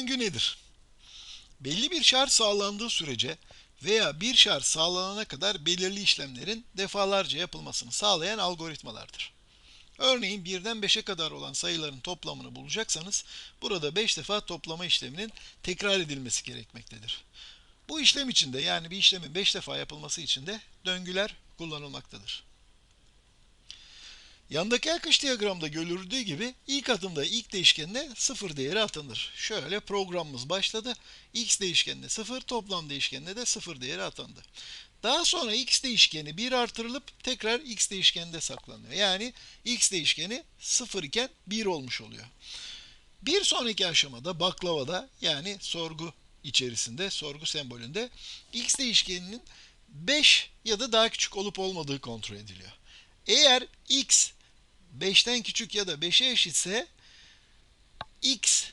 döngü nedir? Belli bir şart sağlandığı sürece veya bir şart sağlanana kadar belirli işlemlerin defalarca yapılmasını sağlayan algoritmalardır. Örneğin 1'den 5'e kadar olan sayıların toplamını bulacaksanız burada 5 defa toplama işleminin tekrar edilmesi gerekmektedir. Bu işlem içinde yani bir işlemin 5 defa yapılması için de döngüler kullanılmaktadır. Yandaki akış diyagramda görüldüğü gibi ilk adımda ilk değişkenine 0 değeri atanır. Şöyle programımız başladı. x değişkenine 0, toplam değişkenine de 0 değeri atandı. Daha sonra x değişkeni 1 artırılıp tekrar x değişkeninde saklanıyor. Yani x değişkeni 0 iken 1 olmuş oluyor. Bir sonraki aşamada baklavada yani sorgu içerisinde, sorgu sembolünde x değişkeninin 5 ya da daha küçük olup olmadığı kontrol ediliyor. Eğer x 5'ten küçük ya da 5'e eşitse x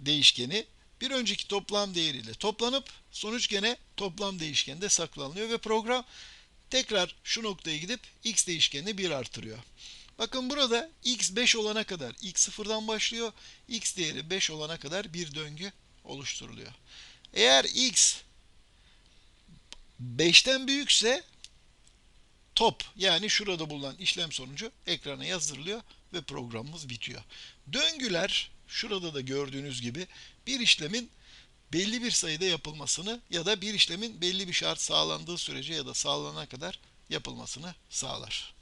değişkeni bir önceki toplam değeriyle toplanıp sonuç gene toplam değişkende saklanıyor ve program tekrar şu noktaya gidip x değişkenini 1 artırıyor. Bakın burada x 5 olana kadar x sıfırdan başlıyor. x değeri 5 olana kadar bir döngü oluşturuluyor. Eğer x 5'ten büyükse top yani şurada bulunan işlem sonucu ekrana yazdırılıyor ve programımız bitiyor. Döngüler şurada da gördüğünüz gibi bir işlemin belli bir sayıda yapılmasını ya da bir işlemin belli bir şart sağlandığı sürece ya da sağlanana kadar yapılmasını sağlar.